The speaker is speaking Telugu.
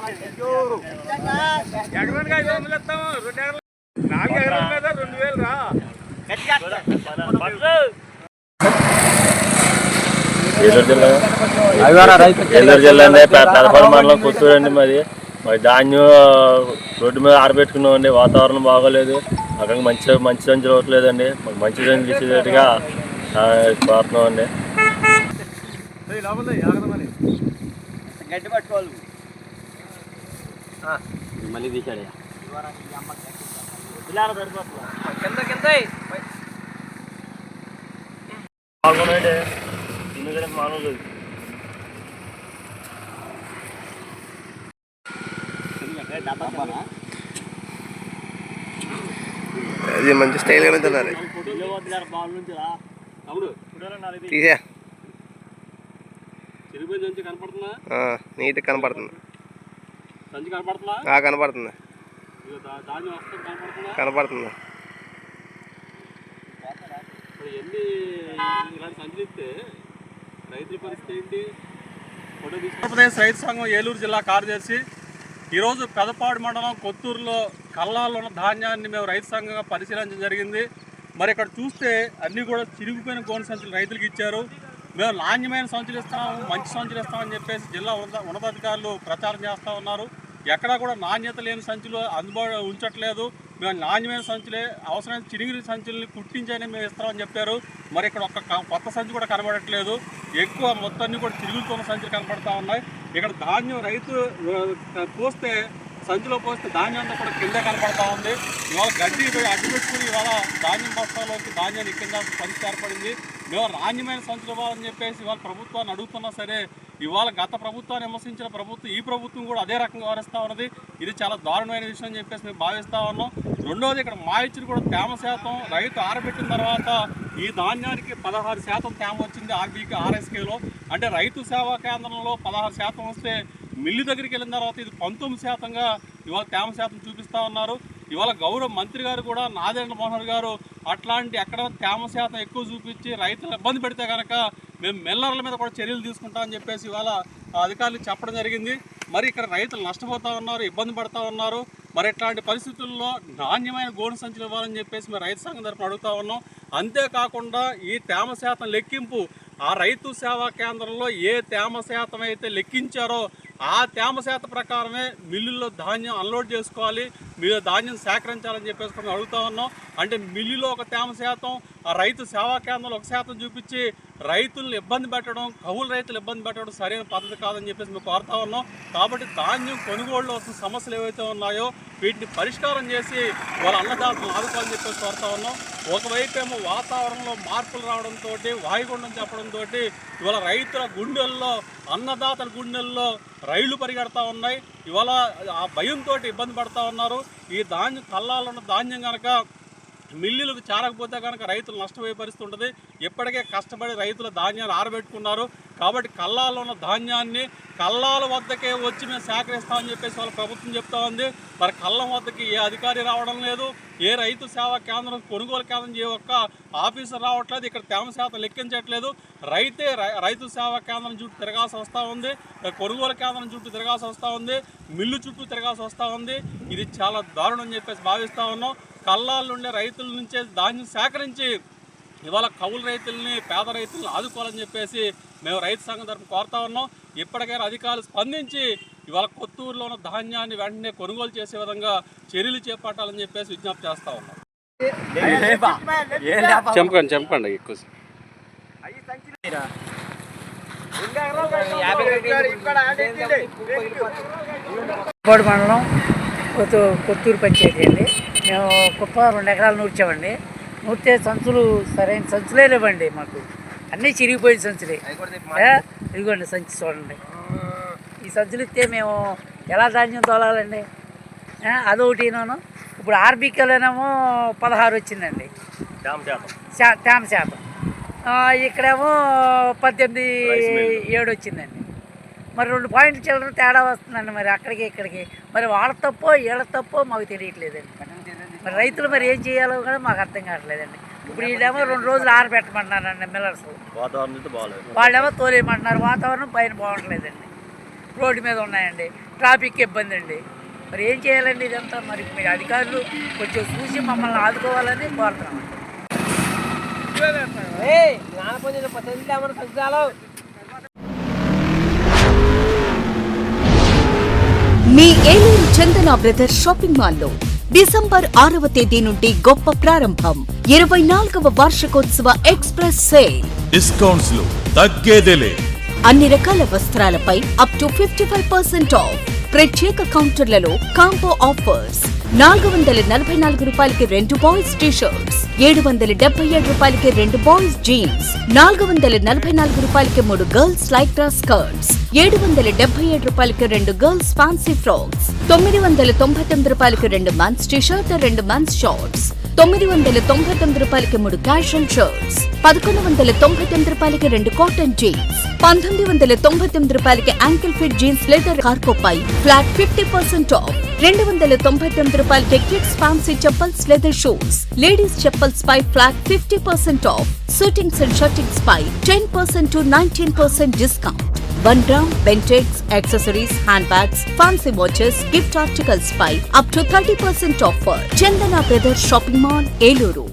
ఐదు వందలు ఇస్తాము రెండు ఎకరాలు నాలుగు ఎకరాల మీద రెండు వేలు రా ఏలూరు జిల్లా ఏలూరు అండి పెదపల్లి మండలం కొత్తూరు అండి మరి మరి ధాన్యం రోడ్డు మీద ఆరబెట్టుకున్నామండి వాతావరణం బాగోలేదు అక్కడ మంచి మంచి సంచులు అవ్వట్లేదండి మాకు మంచి సంచులు ఇచ్చేటట్టుగా ఆ, కోరుతున్నామండి గడ్డి పట్టుకోవాలి మళ్ళీ తీసాడు కింద కింద మామూలు అది మంచి స్టైల్ గానే తినాలి. తీసా నీట్ కనపడుతుంది. కనపడుతుందా? ఆ, కనపడుతుంది. ఆంధ్రప్రదేశ్ రైతు సంఘం ఏలూరు జిల్లా కార్యదర్శి. ఈరోజు పెదపాడు మండలం కొత్తూరులో కల్లాల్లో ఉన్న ధాన్యాన్ని మేము రైతు సంఘంగా పరిశీలించడం జరిగింది. మరి ఇక్కడ చూస్తే అన్నీ కూడా చిరిగిపోయిన గోనె సంచులు రైతులకు ఇచ్చారు. మేము నాణ్యమైన సంచులు ఇస్తాము మంచి సంచులు ఇస్తామని చెప్పేసి జిల్లా ఉన్నతాధికారులు ప్రచారం చేస్తూ ఉన్నారు. ఎక్కడా కూడా నాణ్యత లేని సంచులు అందుబాటు ఉంచట్లేదు. మేము నాణ్యమైన సంచులే అవసరమైన చిరిగిన సంచుల్ని కుట్టించని మేము ఇస్తామని చెప్పారు. మరి ఇక్కడ ఒక కొత్త సంచి కూడా కనబడట్లేదు. ఎక్కువ మొత్తాన్ని కూడా చిరుగుతున్న సంచులు కనపడతా ఉన్నాయి. ఇక్కడ ధాన్యం రైతు పోస్తే సంచిలో పోస్తే ధాన్యం అంతా కూడా కింద కనపడతా ఉంది. ఇవాళ గడ్డి అడ్డు పెట్టుకుని ఇవాళ ధాన్యం బస్తాలోకి ధాన్యాన్ని కింద పరిస్థితి ఏర్పడింది. మేము నాణ్యమైన సంచులు ఇవ్వాలని చెప్పేసి ఇవాళ ప్రభుత్వాన్ని అడుగుతున్నా సరే ఇవాళ గత ప్రభుత్వాన్ని విమర్శించిన ప్రభుత్వం ఈ ప్రభుత్వం కూడా అదే రకంగా వ్యవహరిస్తూ ఉన్నది. ఇది చాలా దారుణమైన విషయం అని చెప్పేసి మేము భావిస్తూ ఉన్నాం. రెండోది ఇక్కడ మాయిచ్చులు కూడా తేమ శాతం రైతు ఆరబెట్టిన తర్వాత ఈ ధాన్యానికి పదహారు శాతం తేమ వచ్చింది ఆర్బీకి ఆర్ఎస్కేలో. అంటే రైతు సేవా కేంద్రంలో పదహారు శాతం వస్తే మిల్లు దగ్గరికి వెళ్ళిన తర్వాత ఇది పంతొమ్మిది శాతంగా ఇవాళ తేమ శాతం చూపిస్తూ ఉన్నారు. ఇవాళ గౌరవ మంత్రి గారు కూడా నాదేంద్ర మోహన్ గారు అట్లాంటి అక్కడ తేమ శాతం ఎక్కువ చూపించి రైతులు ఇబ్బంది పెడితే కనుక మేము మిల్లర్ల మీద కూడా చర్యలు తీసుకుంటామని చెప్పేసి ఇవాళ అధికారులు చెప్పడం జరిగింది. మరి ఇక్కడ రైతులు నష్టపోతా ఉన్నారు ఇబ్బంది పడతా ఉన్నారు. మరి ఇట్లాంటి పరిస్థితుల్లో నాణ్యమైన గోను సంచులు ఇవ్వాలని చెప్పేసి మేము రైతు సంఘం తరఫున అడుగుతా ఉన్నాం. అంతేకాకుండా ఈ తేమ శాతం లెక్కింపు ఆ రైతు సేవా కేంద్రంలో ఏ తేమ శాతం అయితే లెక్కించారో ఆ తేమ శాత ప్రకారమే మిల్లుల్లో ధాన్యం అన్లోడ్ చేసుకోవాలి మీరు ధాన్యం సేకరించాలని చెప్పేసి మేము అడుగుతా ఉన్నాం. అంటే మిల్లులో ఒక తేమ శాతం రైతు సేవా కేంద్రంలో ఒక శాతం చూపించి రైతులను ఇబ్బంది పెట్టడం కౌలు రైతులు ఇబ్బంది పెట్టడం సరైన పద్ధతి కాదని చెప్పేసి మేము కోరుతా ఉన్నాం. కాబట్టి ధాన్యం కొనుగోళ్ళు వస్తున్న సమస్యలు ఏవైతే ఉన్నాయో వీటిని పరిష్కారం చేసి వాళ్ళ అన్నదాతలను ఆదుకోవాలని చెప్పేసి కోరుతా ఉన్నాం. ఒకవైపేమో వాతావరణంలో మార్పులు రావడంతో వాయుగుండం చెప్పడంతో ఇవాళ రైతుల గుండెల్లో అన్నదాతల గుండెల్లో రైళ్ళు పరిగెడతా ఉన్నాయి. ఇవాళ ఆ భయంతో ఇబ్బంది పడతా ఉన్నారు. ఈ ధాన్యం కళ్ళాలన్న ధాన్యం కనుక మిల్లులకు చేరకపోతే కనుక రైతులు నష్టపోయే పరిస్థితి ఉంటుంది. ఇప్పటికే కష్టపడి రైతుల ధాన్యాన్ని ఆరబెట్టుకున్నారు. కాబట్టి కళ్ళాల్లో ఉన్న ధాన్యాన్ని కళ్ళాల వద్దకే వచ్చి మేము సేకరిస్తామని చెప్పేసి వాళ్ళ ప్రభుత్వం చెప్తా ఉంది. మరి కళ్ళం వద్దకి ఏ అధికారి రావడం లేదు. ఏ రైతు సేవా కేంద్రం కొనుగోలు కేంద్రం ఏ ఒక్క ఆఫీసర్ రావట్లేదు. ఇక్కడ తేమ శాతం లెక్కించట్లేదు. రైతే రైతు సేవా కేంద్రం చుట్టూ తిరగాల్సి వస్తూ ఉంది. కొనుగోలు కేంద్రం చుట్టూ తిరగాల్సి వస్తూ ఉంది. మిల్లు చుట్టూ తిరగాల్సి వస్తూ ఉంది. ఇది చాలా దారుణం అని చెప్పేసి భావిస్తూ ఉన్నాం. కల్లాలు ఉండే రైతుల నుంచే ధాన్యం సేకరించి ఇవాళ కౌలు రైతుల్ని పేద రైతులను ఆదుకోవాలని చెప్పేసి మేము రైతు సంఘం తరఫున కోరుతా ఉన్నాం. ఇప్పటికైనా అధికారులు స్పందించి ఇవాళ కొత్తూరులో ఉన్న ధాన్యాన్ని వెంటనే కొనుగోలు చేసే విధంగా చర్యలు చేపట్టాలని చెప్పేసి విజ్ఞప్తి చేస్తా ఉన్నాం. చెంపకండి చెంపకండి ఎక్కువ మండలం కొత్తూరు పంచాయతీ అండి. మేము కుప్ప రెండు ఎకరాలు నూర్చామండి. నూర్చే సంచులు సరైన సంచులే లేవండి మాకు. అన్నీ చిరిగిపోయిన సంచులే? ఇదిగోండి సంచి చూడండి. ఈ సంచులు ఇస్తే మేము ఎలా ధాన్యం తోలాలండి? ఏ? అదొకటిను ఇప్పుడు ఆర్బీకేలోనేమో పదహారు వచ్చిందండి. తేమ శాతం ఇక్కడేమో పద్దెనిమిది ఏడు వచ్చిందండి. మరి రెండు పాయింట్లు చిల్లర తేడా వస్తుందండి మరి అక్కడికి ఇక్కడికి. మరి వాళ్ళ తప్పో వీళ్ళ తప్పో మాకు తెలియట్లేదండి మరి రైతులు మరి ఏం చేయాలో కూడా మాకు అర్థం కావట్లేదండి. ఇప్పుడు వీళ్ళేమో రెండు రోజులు ఆరబెట్టమంటున్నారండి మిల్లర్స్ వాళ్ళేమో తోలేయమంటున్నారు. వాతావరణం పైన బాగుంటలేదండి రోడ్డు మీద ఉన్నాయండి. ట్రాఫిక్ ఇబ్బంది అండి. మరి ఏం చేయాలండి ఇదంతా? మరి మీరు అధికారులు కొంచెం చూసి మమ్మల్ని ఆదుకోవాలని కోరుతున్నాం మీ ఏలూరు చందన బ్రదర్స్ షాపింగ్ మాల్లో డిసెంబర్ ఆరవ తేదీ నుండి గొప్ప ప్రారంభం. ఇరవై నాలుగవ వార్షికోత్సవ ఎక్స్ప్రెస్ సేల్. డిస్కౌంట్స్లో తగ్గేదేలే. అన్ని రకాల వస్త్రాలపై up to fifty five percent off ప్రత్యేక కౌంటర్లలో కాంబో ఆఫర్స్. నాలుగు వందల నలభై నాలుగు రూపాయలకి రెండు బాయ్స్ టీ షర్ట్స్ ఏడు వందల డెబ్బై ఏడు రూపాయలకి రెండు బాయ్స్ జీన్స్ నాలుగు వందల నలభై నాలుగు రూపాయలకి మూడు గర్ల్స్ లైక్రా స్కర్ట్స్ ఏడు వందల డెబ్బై ఏడు రూపాయలకి రెండు గర్ల్స్ ఫ్యాన్సీ ఫ్రాక్స్ తొమ్మిది వందల తొంభై తొమ్మిది రూపాయలకి రెండు మన్స్ టీ షర్ట్ రెండు మన్స్ షార్ట్స్. తొమ్మిది వందల తొంభై తొమ్మిది రూపాయలకి మూడు క్యాషువల్ షర్ట్స్ పదకొండు వందల తొంభై తొమ్మిది రూపాయలకి రెండు కాటన్ జీన్స్ పంతొమ్మిది వందల తొంభై తొమ్మిది రూపాయలకి యాంకిల్ ఫిట్ జీన్స్ లెదర్ కార్కోపై ఫ్లాట్ ఫిఫ్టీ పర్సెంట్ ఆఫ్ రెండు వందల తొంభై తొమ్మిది రూపాయలకి kids fancy chappals leather shoes ladies chappals pi flat fifty percent off shootings and shirtings pi ten percent to nineteen percent discount one gram Bentex accessories hand bags fancy watches gift articles pi up to thirty percent offer Chandana brothers shopping mall Eluru